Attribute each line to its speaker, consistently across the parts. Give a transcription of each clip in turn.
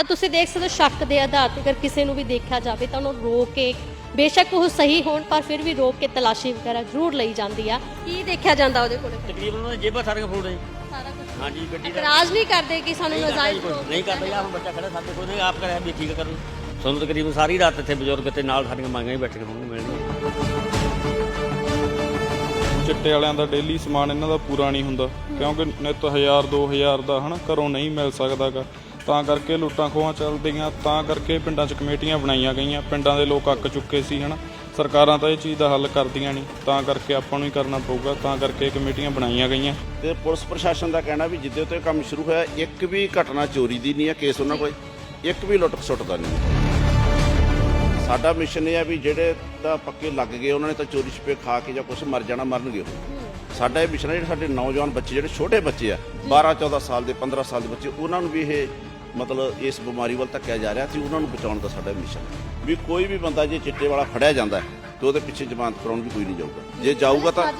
Speaker 1: ਤਾਂ ਤੁਸੀਂ ਦੇਖ ਸਕਦੇ ਹੋ ਸ਼ੱਕ ਦੇ ਆਧਾਰ ਤੇ ਅਗਰ ਕਿਸੇ ਨੂੰ ਵੀ ਦੇਖਿਆ ਜਾਵੇ ਤਾਂ ਉਹਨੂੰ ਰੋਕ ਕੇ ਬੇਸ਼ੱਕ ਉਹ ਸਹੀ ਹੋਣ ਪਰ ਫਿਰ ਵੀ ਰੋਕ ਕੇ ਤਲਾਸ਼ੀ ਵਗੈਰਾ ਜ਼ਰੂਰ ਲਈ ਜਾਂਦੀ ਆ। ਕੀ ਦੇਖਿਆ ਜਾਂਦਾ ਉਹਦੇ ਕੋਲ?
Speaker 2: ਤਕਰੀਬਨ ਉਹਨਾਂ ਦੀ ਜੇਬਾਂ ਸਾਰੀਆਂ ਫੋੜ ਨੇ
Speaker 1: ਸਾਰਾ ਕੁਝ
Speaker 2: ਹਾਂਜੀ ਗੱਡੀ ਦਾ
Speaker 1: ਇਤਰਾਜ਼ ਨਹੀਂ ਕਰਦੇ ਕਿ ਸਾਨੂੰ
Speaker 2: ਨਹੀਂ ਕਰਦਾ
Speaker 1: ਨਜਾਇਜ਼ ਰੋਕ
Speaker 2: ਨਹੀਂ ਕਰਦਾ ਯਾਰ ਹੁਣ ਬੱਚਾ ਖੜਾ ਸਾਡੇ ਕੋਲ ਨਹੀਂ ਆਪ ਕਰਿਆ ਵੀ ਠੀਕ ਕਰੂ। ਸਾਨੂੰ ਤਕਰੀਬਨ ਸਾਰੀ ਰਾਤ ਇੱਥੇ ਬਜ਼ੁਰਗ ਤੇ ਨਾਲ ਸਾਡੀਆਂ ਮੰਗਾਂ ਹੀ ਬੈਠੀਆਂ ਹੋਣਗੀਆਂ ਮਿਲਣੀਆਂ
Speaker 3: ਚਿੱਟੇ ਵਾਲਿਆਂ ਦਾ ਡੇਲੀ ਸਮਾਨ ਇਹਨਾਂ ਦਾ ਪੂਰਾ ਨਹੀਂ ਹੁੰਦਾ ਕਿਉਂਕਿ ਨਿਤ 1000 2000 ਦਾ ਹਨਾ ਘਰੋਂ ਨਹੀਂ ਮਿਲ ਸਕਦਾਗਾ। ਤਾਂ ਕਰਕੇ ਲੁੱਟਾਂ ਖੋਹਾਂ ਚੱਲਦੀਆਂ ਤਾਂ ਕਰਕੇ ਪਿੰਡਾਂ 'ਚ ਕਮੇਟੀਆਂ ਬਣਾਈਆਂ ਗਈਆਂ। ਪਿੰਡਾਂ ਦੇ ਲੋਕ ਅੱਕ ਚੁੱਕੇ ਸੀ ਹਨਾ? ਸਰਕਾਰਾਂ ਤਾਂ ਇਹ ਚੀਜ਼ ਦਾ ਹੱਲ ਕਰਦੀਆਂ ਨਹੀਂ। ਤਾਂ ਕਰਕੇ ਆਪਾਂ ਨੂੰ ਹੀ ਕਰਨਾ ਪਊਗਾ ਤਾਂ ਕਰਕੇ ਇਹ ਕਮੇਟੀਆਂ ਬਣਾਈਆਂ ਗਈਆਂ।
Speaker 4: ਤੇ ਪੁਲਿਸ ਪ੍ਰਸ਼ਾਸਨ ਦਾ ਕਹਿਣਾ ਵੀ ਜਿੱਦੇ ਤੋਂ ਇਹ ਕੰਮ ਸ਼ੁਰੂ ਹੋਇਆ ਇੱਕ ਵੀ ਘਟਨਾ ਚੋਰੀ ਦੀ ਨਹੀਂ ਹੈ ਕੇਸ ਉਹਨਾਂ ਕੋਲ। ਇੱਕ ਵੀ ਲੁੱਟ ਖਸੁੱਟ ਦਾ ਨਹੀਂ। ਸਾਡਾ ਮਿਸ਼ਨ ਇਹ ਹੈ ਵੀ ਜਿਹੜੇ ਤਾਂ ਪੱਕੇ ਲੱਗ ਗਏ ਉਹਨਾਂ ਨੇ ਤਾਂ ਚੋਰੀ ਛਪੇ ਖਾ ਕੇ ਜਾਂ ਕੁਝ ਮਰ ਜਾਣਾ ਮਰਨਗੇ ਉਹ। ਸਾਡਾ ਇਹ ਮਿਸ਼ਨ ਹੈ ਜਿਹੜੇ ਸਾਡੇ ਨੌਜਵਾਨ ਬੱਚੇ ਜਿਹੜੇ ਛੋਟੇ ਬੱਚੇ ਆ 12 14 ਸਾਲ ਦੇ 15 ਸਾਲ ਦੇ ਬੱਚੇ ਉਹਨਾਂ ਨੂੰ ਵੀ ਇਹ ਮਤਲਬ ਇਸ ਬਿਮਾਰੀ ਵੱਲ ਧੱਕਿਆ ਜਾ ਰਿਹਾ ਸੀ ਉਹਨਾਂ ਨੂੰ ਬਚਾਉਣ ਦਾ ਸਾਡਾ ਮਿਸ਼ਨ ਹੈ। ਵੀ ਕੋਈ ਵੀ ਬੰਦਾ ਜੇ ਚਿੱਟੇ ਵਾਲਾ ਫੜਿਆ ਜਾਂਦਾ ਹੈ ਤੇ ਉਹਦੇ ਪਿੱਛੇ ਜ਼ਮਾਨਤ ਕਰਾਉਣ ਵੀ ਕੋਈ ਨਹੀਂ ਜਾਊਗਾ। ਜੇ ਜਾਊਗਾ ਤਾਂ